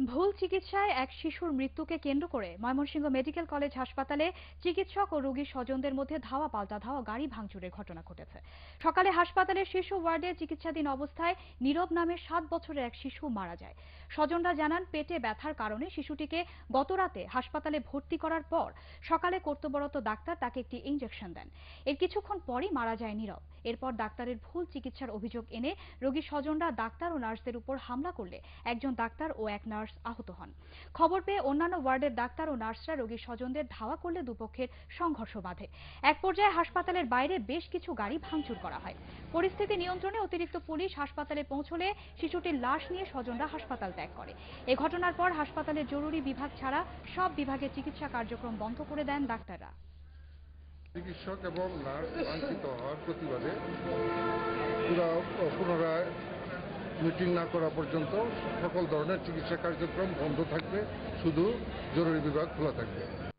ভুল চিকিৎসায় এক শিশুর মৃত্যুকে কেন্দ্র করে ময়মনসিংহ মেডিকেল কলেজ হাসপাতালে চিকিৎসক ও রোগীর স্বজনদের মধ্যে ধাওয়া পাল্টা ধাওয়া গাড়ি ভাঙচুরের ঘটনা ঘটেছে। সকালে হাসপাতালের শিশু ওয়ার্ডে চিকিৎসাধীন অবস্থায় নীরব নামে সাত বছরের এক শিশু মারা যায়। স্বজনরা জানান, পেটে ব্যথার কারণে শিশুটিকে গতরাতে হাসপাতালে ভর্তি করার পর সকালে কর্তব্যরত ডাক্তার তাকে একটি ইঞ্জেকশন দেন। এর কিছুক্ষণ পরই মারা যায় নীরব। এরপর ডাক্তারের ভুল চিকিৎসার অভিযোগ এনে রোগীর স্বজনরা ডাক্তার ও নার্সদের উপর হামলা করলে একজন ডাক্তার ও এক নার্স আহত হন। খবর পেয়ে অন্যান্য ওয়ার্ডের ডাক্তার ও নার্সরা রোগীর স্বজনদের ধাওয়া করলে দুপক্ষের সংঘর্ষ বাধে। এক পর্যায়ে হাসপাতালের বাইরে বেশ কিছু গাড়ি ভাঙচুর করা হয়। পরিস্থিতি নিয়ন্ত্রণে অতিরিক্ত পুলিশ হাসপাতালে পৌঁছলে শিশুটির লাশ নিয়ে স্বজনরা হাসপাতাল ত্যাগ করে। এ ঘটনার পর হাসপাতালের জরুরি বিভাগ ছাড়া সব বিভাগে চিকিৎসা কার্যক্রম বন্ধ করে দেন ডাক্তাররা। চিকিৎসক এবং নার্স লাঞ্ছিত হওয়ার প্রতিবাদে পুরা পুনরায় মিটিং না করা পর্যন্ত সকল ধরনের চিকিৎসা কার্যক্রম বন্ধ থাকবে। শুধু জরুরি বিভাগ খোলা থাকবে।